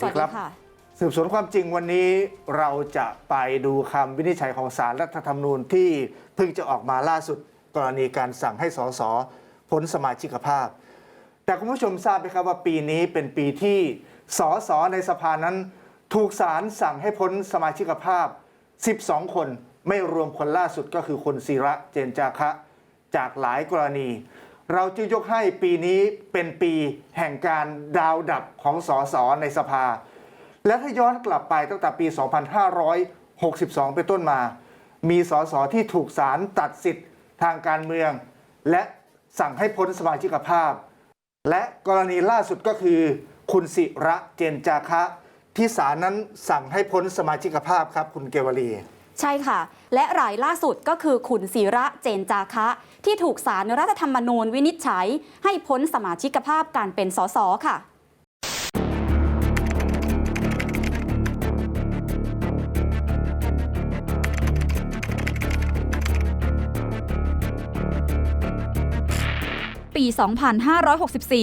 สวัสดีครับค่ะสืบสวนความจริงวันนี้เราจะไปดูคำวินิจฉัยของศาลรัฐธรรมนูญที่เพิ่งจะออกมาล่าสุดกรณีการสั่งให้สสพ้นสมาชิกภาพ แต่คุณผู้ชมทราบไหมครับว่าปีนี้เป็นปีที่สสในสภานั้น ถูกศาลสั่งให้พ้นสมาชิกภาพ 12 คนไม่รวมคนล่าสุดก็คือคนศิระเจนจาคะ จากหลายกรณี เราจึงยกให้ปีนี้เป็นปีแห่งการดาวดับของสสในสภา และถ้าย้อนกลับไปตั้งแต่ปี 2562 เป็นต้นมา มีสสที่ถูกศาลตัดสิทธิ์ทางการเมือง และสั่งให้พ้นสมาชิกภาพ และกรณีล่าสุดก็คือ คุณศิระเจนจาคะ ที่ศาลนั้นสั่งให้พ้นสมาชิกภาพครับคุณเกวลี ใช่ค่ะ และรายล่าสุดก็คือขุนศิระเจนจาคะ ที่ถูกสารรัฐธรรมนูญวินิจฉัย ให้พ้นสมาชิกภาพการเป็นสสค่ะปี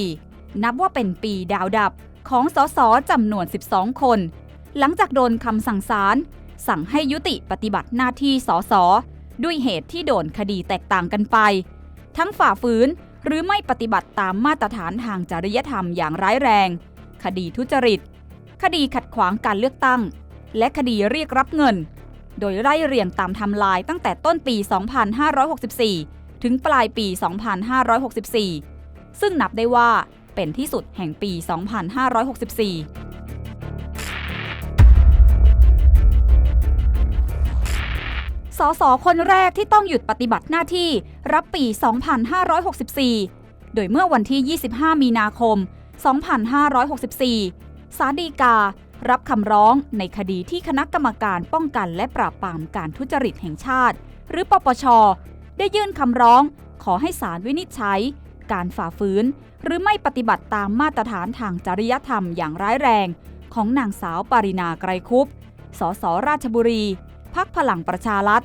2564 นับว่าเป็นปีดาวดับของสสจำนวน 12 คน หลังจากโดนคำสั่งศาลสั่งให้ยุติปฏิบัติหน้าที่สส ด้วยเหตุที่โดนคดีแตกต่างกันไป ทั้งฝ่าฝืนหรือไม่ปฏิบัติตามมาตรฐานทางจริยธรรมอย่างร้ายแรง คดีทุจริต คดีขัดขวางการเลือกตั้ง และคดีเรียกรับเงิน โดยไล่เรียงตามทำลายตั้งแต่ต้นปี 2564 ถึงปลายปี 2564 ซึ่งนับได้ว่าเป็นที่สุดแห่งปี 2564 สสคนแรกที่ต้องหยุดปฏิบัติหน้าที่รับปี 2564 โดยเมื่อวันที่ 25 มีนาคม 2564 สารดีกา รับคำร้องในคดีที่คณะกรรมการป้องกันและปราบปรามการทุจริตแห่งชาติ หรือปปช ได้ยื่นคำร้อง ขอให้ศาลวินิจฉัย การฝ่าฝืน หรือไม่ปฏิบัติตามมาตรฐานทางจริยธรรมอย่างร้ายแรง ของนางสาวปารินาไกรคุปสสราชบุรี พักพลังประชารัฐ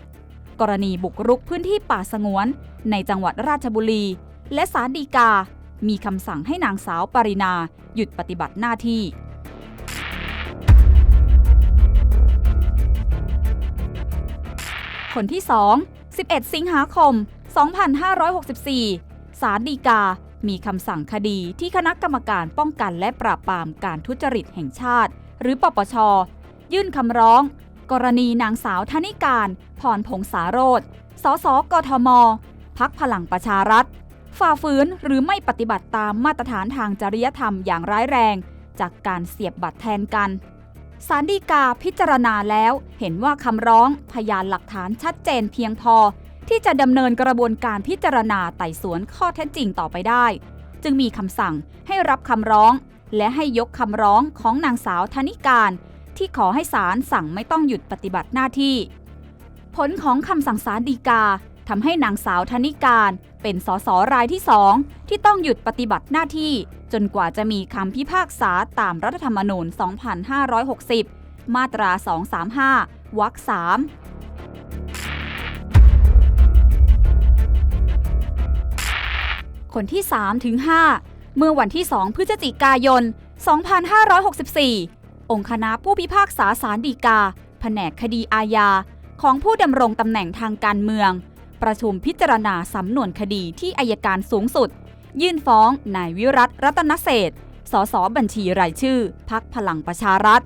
กรณีบุกรุกพื้นที่ป่าสงวน ในจังหวัดราชบุรี และศาลฎีกา มีคำสั่งให้นางสาวปรินา หยุดปฏิบัติหน้าที่คนที่ 2 11 สิงหาคม 2564 ศาลฎีกา มีคำสั่งคดีที่คณะกรรมการป้องกันและปราบปรามการทุจริตแห่งชาติ หรือปปช ยื่นคำร้อง กรณีนางสาวธนิการพรพงษาโรธสสกทม พักพลังประชารัฐ ฝ่าฝืนหรือไม่ปฏิบัติตามมาตรฐานทางจริยธรรมอย่างร้ายแรง จากการเสียบบัตรแทนกันสารดีกาพิจารณาแล้วเห็นว่าคำร้องพยานหลักฐานชัดเจนเพียงพอ ที่จะดำเนินกระบวนการพิจารณาไต่สวนข้อเท็จจริงต่อไปได้ จึงมีคำสั่งให้รับคำร้อง และให้ยกคำร้องของนางสาวธนิการ ที่ขอให้ศาลสั่งไม่ต้องหยุดปฏิบัติหน้าที่ ผลของคำสั่งศาลฎีกาทำให้นางสาวธนิการ เป็นสสรายที่สองที่ต้องหยุดปฏิบัติหน้าที่ จนกว่าจะมีคำพิพากษาตามรัฐธรรมนูญ 2560 มาตรา 235 วรรค3คนที่3ถึง5เมื่อวันที่ 2 พฤศจิกายน 2564 องค์คณะผู้พิพากษาสารดีกา แผนกคดีอาญา ของผู้ดำรงตำแหน่งทางการเมือง ประชุมพิจารณาสำนวนคดีที่อายการสูงสุด ยื่นฟ้องนายวิรัตรัตนเศษสสบัญชีรายชื่อ พักพลังประชารัฐ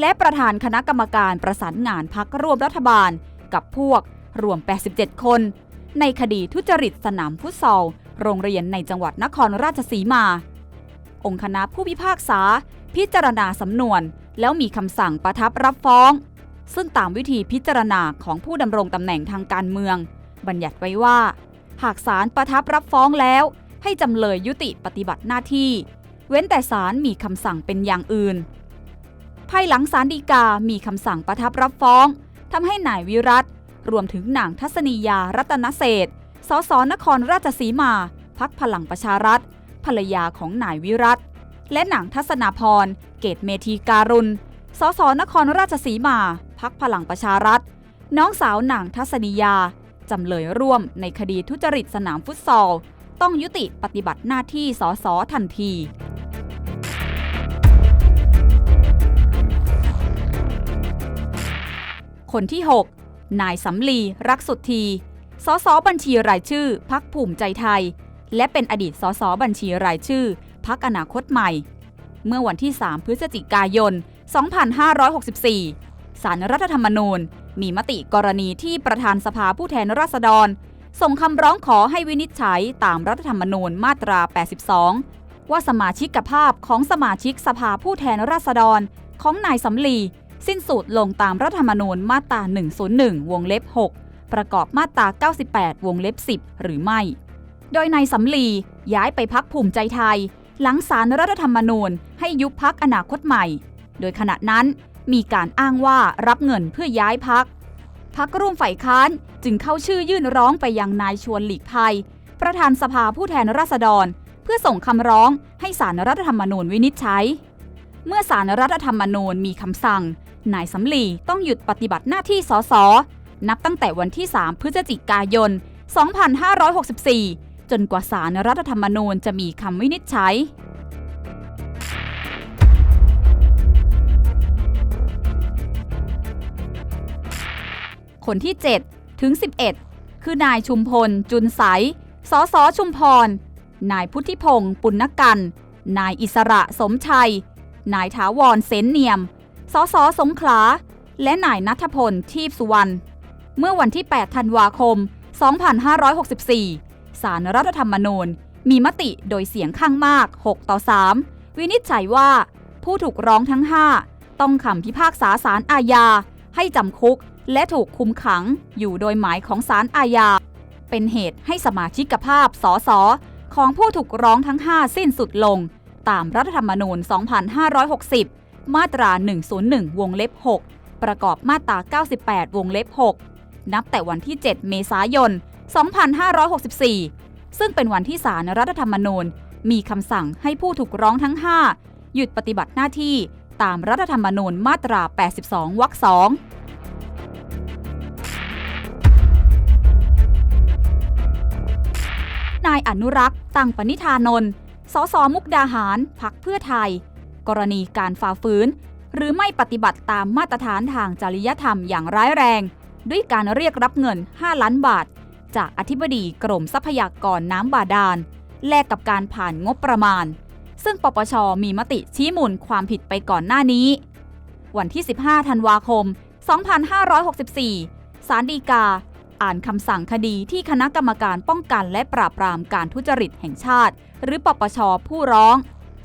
และประธานคณะกรรมการประสานงานพักร่วมรัฐบาล กับพวกรวม 87 คน ในคดีทุจริตสนามฟุตซอล โรงเรียนในจังหวัดนครราชสีมา องค์คณะผู้พิพากษา พิจารณาสำนวน แล้วมีคำสั่งประทับรับฟ้อง ซึ่งตามวิธีพิจารณาของผู้ดำรงตำแหน่งทางการเมือง บัญญัติไว้ว่า หากศาลประทับรับฟ้องแล้ว ให้จำเลยยุติปฏิบัติหน้าที่ เว้นแต่ศาลมีคำสั่งเป็นอย่างอื่น ภายหลังศาลฎีกา มีคำสั่งประทับรับฟ้องทำให้นายวิรัตรวมถึงนางทัศนียารัตนเศษสสนครราชสีมา พักพลังประชารัฐภรรยาของนายวิรัต และหนังทัศนาพร เกตเมธีการุณ สสนครราชสีมา พักพลังประชารัฐ น้องสาวหนังทัศนียา จำเลยร่วมในคดีทุจริตสนามฟุตซอล ต้องยุติปฏิบัติหน้าที่สสทันทีคนที่ 6 นายสำลีรักสุดทีสสบัญชีรายชื่อพักภูมิใจไทย และเป็นอดีตสสบัญชีรายชื่อ พักอนาคตใหม่ เมื่อวันที่ 3 พฤศจิกายน 2564 สารรัฐธรรมนูญ มีมติกรณีที่ประธานสภาผู้แทนราษฎร ส่งคำร้องขอให้วินิจฉัยตามรัฐธรรมนูญมาตรา 82 ว่าสมาชิกภาพของสมาชิกสภาผู้แทนราษฎร ของนายสำลี สิ้นสุดลงตามรัฐธรรมนูญมาตรา 101 วงเล็บ 6 ประกอบมาตรา 98 วงเล็บ 10 หรือไม่ โดยนายสำลีย้ายไปพักภูมิใจไทย หลังสารรัฐธรรมนูญให้ยุบพักอนาคตใหม่ โดยขณะนั้นมีการอ้างว่ารับเงินเพื่อย้ายพัก พักร่วมฝ่ายค้านจึงเข้าชื่อยื่นร้องไปยังนายชวนหลีกภัย ประธานสภาผู้แทนราษฎร เพื่อส่งคำร้องให้สารรัฐธรรมนูญวินิจฉัย เมื่อสารรัฐธรรมนูญมีคำสั่ง นายสำลีต้องหยุดปฏิบัติหน้าที่สส นับตั้งแต่วันที่ 3 พฤศจิกายน 2564 จนกว่าสารรัฐธรรมนูญจะมีคำวินิจฉัยคนที่ 7 ถึง 11 คือนายชุมพล จุนใส สสชุมพร นายพุทธิพงศ์ปุณณกัน นายอิสระสมชัย นายถาวรเสนเนียม สสสงขลา และนายนัทพล ทีพสุวรรณ เมื่อวันที่ 8 ธันวาคม 2564 สารรัฐธรรมนูญ มีมติโดยเสียงข้างมาก 6 ต่อ 3 วินิจฉัยว่า ผู้ถูกร้องทั้ง 5 ต้องคำพิพากษาสารอาญา ให้จำคุก และถูกคุมขังอยู่โดยหมายของสารอาญา เป็นเหตุให้สมาชิกภาพสสของผู้ถูกร้องทั้ง 5 สิ้นสุดลง ตามรัฐธรรมนูญ 2560 มาตรา 101 วงเล็บ 6 ประกอบมาตรา 98 วงเล็บ 6 นับแต่วันที่ 7 เมษายน 2564 ซึ่งเป็นวันที่ศาลรัฐธรรมนูญ มีคำสั่งให้ผู้ถูกร้องทั้ง 5 หยุดปฏิบัติหน้าที่ตามรัฐธรรมนูญมาตรา 82 วรรค2นายอนุรักษ์ ตังปณิธานนท์ สสมุกดาหาร พักเพื่อไทย กรณีการฝ่าฝืน หรือไม่ปฏิบัติตามมาตรฐานทางจริยธรรมอย่างร้ายแรง ด้วยการเรียกรับเงิน 5 ล้านบาท จากอธิบดีกรมทรัพยากรน้ำบาดาล แลกกับการผ่านงบประมาณ ซึ่งปปชมีมติชี้มูลความผิดไปก่อนหน้านี้ วันที่ 15 ธันวาคม 2564 สารดีกา อ่านคำสั่งคดีที่คณะกรรมการป้องกันและปราบปรามการทุจริตแห่งชาติ หรือปปชผู้ร้อง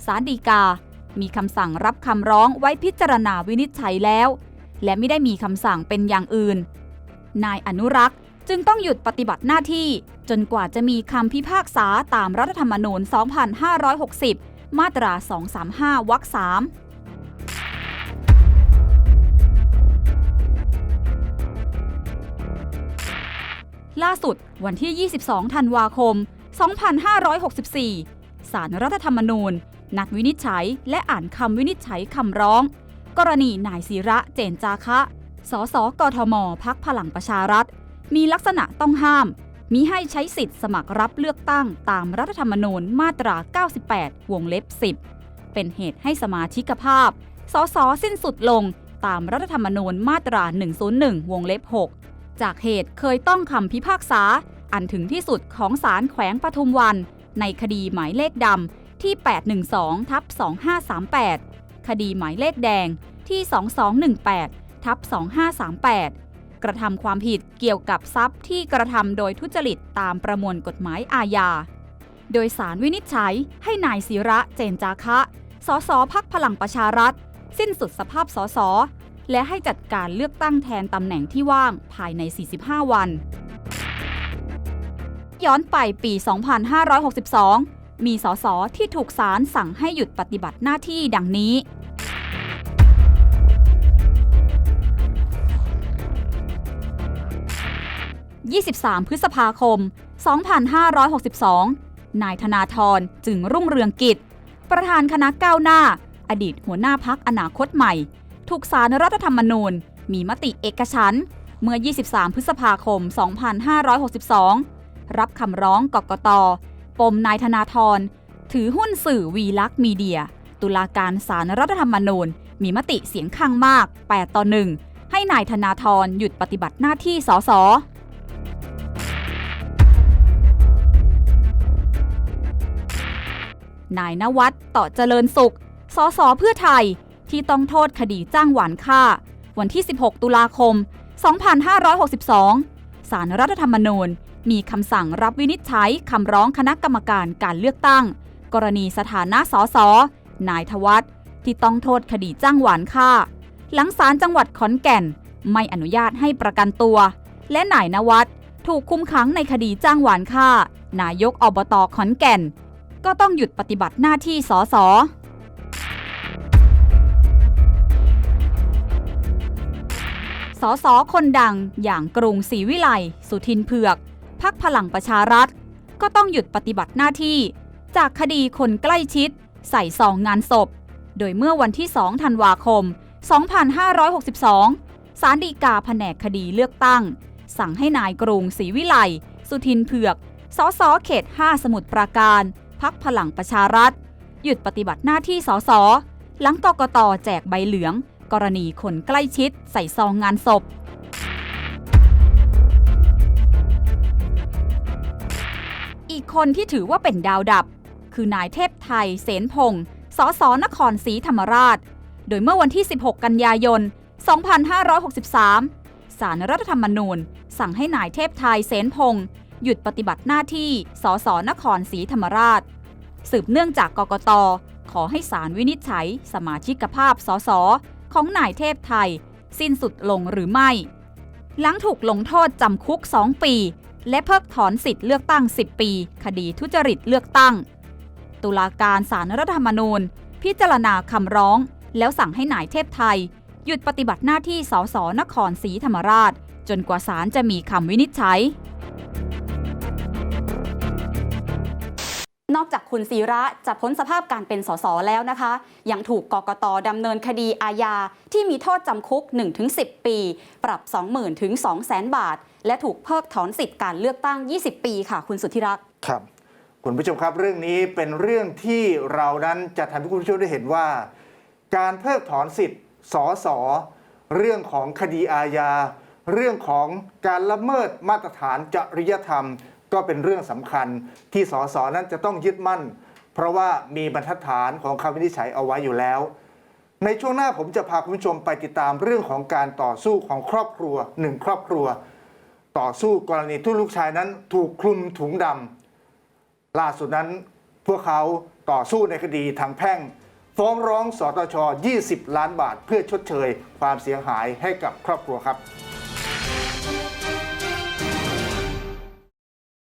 สารดีกา มีคำสั่งรับคำร้องไว้พิจารณาวินิจฉัยแล้ว และไม่ได้มีคำสั่งเป็นอย่างอื่นนายอนุรักษ์ จึงต้องหยุดปฏิบัติหน้าที่ จนกว่าจะมีคำพิพากษาตามรัฐธรรมนูญ 2560 มาตรา 235 วรรค 3ล่าสุดวันที่ 22 ธันวาคม 2564 สารรัฐธรรมนูญ นัดวินิจฉัยและอ่านคำวินิจฉัยคำร้อง กรณีนายศิระเจนจาคะ สสกทม พักพลังประชารัฐ มีลักษณะต้องห้าม มิให้ใช้สิทธิ์สมัครรับเลือกตั้งตามรัฐธรรมนูญมาตรา 98 วงเล็บ 10 เป็นเหตุให้สมาชิกภาพ สสสิ้นสุดลงตามรัฐธรรมนูญมาตรา 101 วงเล็บ 6 จากเหตุเคยต้องคำพิพากษา อันถึงที่สุดของศาลแขวงปทุมวัน ในคดีหมายเลขดำที่ 812 ทับ 2538 คดีหมายเลขแดงที่ 2218 ทับ 2538 กระทำความผิดเกี่ยวกับทรัพย์ที่กระทำโดยทุจริตตามประมวลกฎหมายอาญา โดยสารวินิจฉัยให้นายศิระเจนจาคะ สสพักพลังประชารัฐ สิ้นสุดสภาพสส และให้จัดการเลือกตั้งแทนตำแหน่งที่ว่างภายใน 45 วัน ย้อนไปปี 2562 มีสสที่ถูกศาลสั่งให้หยุดปฏิบัติหน้าที่ดังนี้ 23 พฤษภาคม 2562 นายธนาธรจึงรุ่งเรืองกิจ ประธานคณะก้าวหน้า อดีตหัวหน้าพักอนาคตใหม่ ถูกสารรัฐธรรมนูญ มีมติเอกฉันเมื่อ 23 พฤษภาคม 2562 รับคำร้องกกต ปมนายธนาธร ถือหุ้นสื่อวีลักษ์มีเดีย ตุลาการสารรัฐธรรมนูญ มีมติเสียงข้างมาก 8 ต่อ 1 ให้นายธนาธรหยุดปฏิบัติหน้าที่สส นายนวัดต่อเจริญสุข สสเพื่อไทย ที่ต้องโทษคดีจ้างหวานฆ่า วันที่ 16 ตุลาคม 2562 สารรัฐธรรมนูญ มีคำสั่งรับวินิจฉัยคำร้องคณะกรรมการการเลือกตั้ง กรณีสถานะสสนายทวัฒที่ต้องโทษคดีจ้างหวานฆ่า หลังศาลจังหวัดขอนแก่น ไม่อนุญาตให้ประกันตัว และนายนวัดถูกคุมขังในคดีจ้างหวานฆ่า นายกอบตขอนแก่น ก็ต้องหยุดปฏิบัติหน้าที่สสสสคนดังอย่างกรุงศรีวิไลสุทินเผือก พักพลังประชารัฐ ก็ต้องหยุดปฏิบัติหน้าที่ จากคดีคนใกล้ชิด ใส่ซองงานศพ โดยเมื่อวันที่ 2 ธันวาคม 2562 สารดีกาแผนกคดีเลือกตั้ง สั่งให้นายกรุงศรีวิไลสุทินเผือก สสเขต 5 สมุทรปราการ พักพลังประชารัฐ หยุดปฏิบัติหน้าที่สสหลังกกตแจกใบเหลือง กรณีคนใกล้ชิดใส่ซองงานศพ อีกคนที่ถือว่าเป็นดาวดับ คือนายเทพไทย เสนพงศ์สสนครศรีธรรมราช โดยเมื่อวันที่ 16 กันยายน 2563 สารรัฐธรรมนูญ สั่งให้นายเทพไทย เสนพงศ์ หยุดปฏิบัติหน้าที่ สสนครศรีธรรมราช สืบเนื่องจากกกต ขอให้ศาลวินิจฉัย สมาชิกภาพสสของนายเทพไทย สิ้นสุดลงหรือไม่ หลังถูกลงโทษจำคุก 2 ปี และเพิกถอนสิทธิ์เลือกตั้ง 10 ปี คดีทุจริตเลือกตั้ง ตุลาการศาลรัฐธรรมนูญ พิจารณาคำร้อง แล้วสั่งให้นายเทพไทย หยุดปฏิบัติหน้าที่สสนครศรีธรรมราช จนกว่าศาลจะมีคำวินิจฉัย คุณศิระจะพ้นสภาพการเป็นสสแล้วนะคะ ยังถูกกกตดำเนินคดีอาญาที่มีโทษจำคุก 1-10 ปี ปรับ 20,000ถึง200,000 บาท และถูกเพิกถอนสิทธิ์การเลือกตั้ง 20 ปีค่ะ คุณสุธิรักษ์ครับคุณผู้ชมครับเรื่องนี้เป็นเรื่องที่เรานั้นจะทำให้คุณผู้ชมได้เห็นว่า การเพิกถอนสิทธิ์สอสอเรื่องของคดีอาญาเรื่องของการละเมิดมาตรฐานจริยธรรม ก็เป็นเรื่องสำคัญที่สสนั้นจะต้องยึดมั่น เพราะว่ามีบรรทัดฐานของคำวินิจฉัยเอาไว้อยู่แล้ว ในช่วงหน้าผมจะพาคุณผู้ชมไปติดตามเรื่องของการต่อสู้ของครอบครัวหนึ่งครอบครัว ต่อสู้กรณีที่ลูกชายนั้นถูกคลุมถุงดำล่าสุดนั้นพวกเขาต่อสู้ในคดีทางแพ่ง ฟ้องร้องสตช 20 ล้านบาท เพื่อชดเชย ความเสียหายให้กับครอบครัวครับ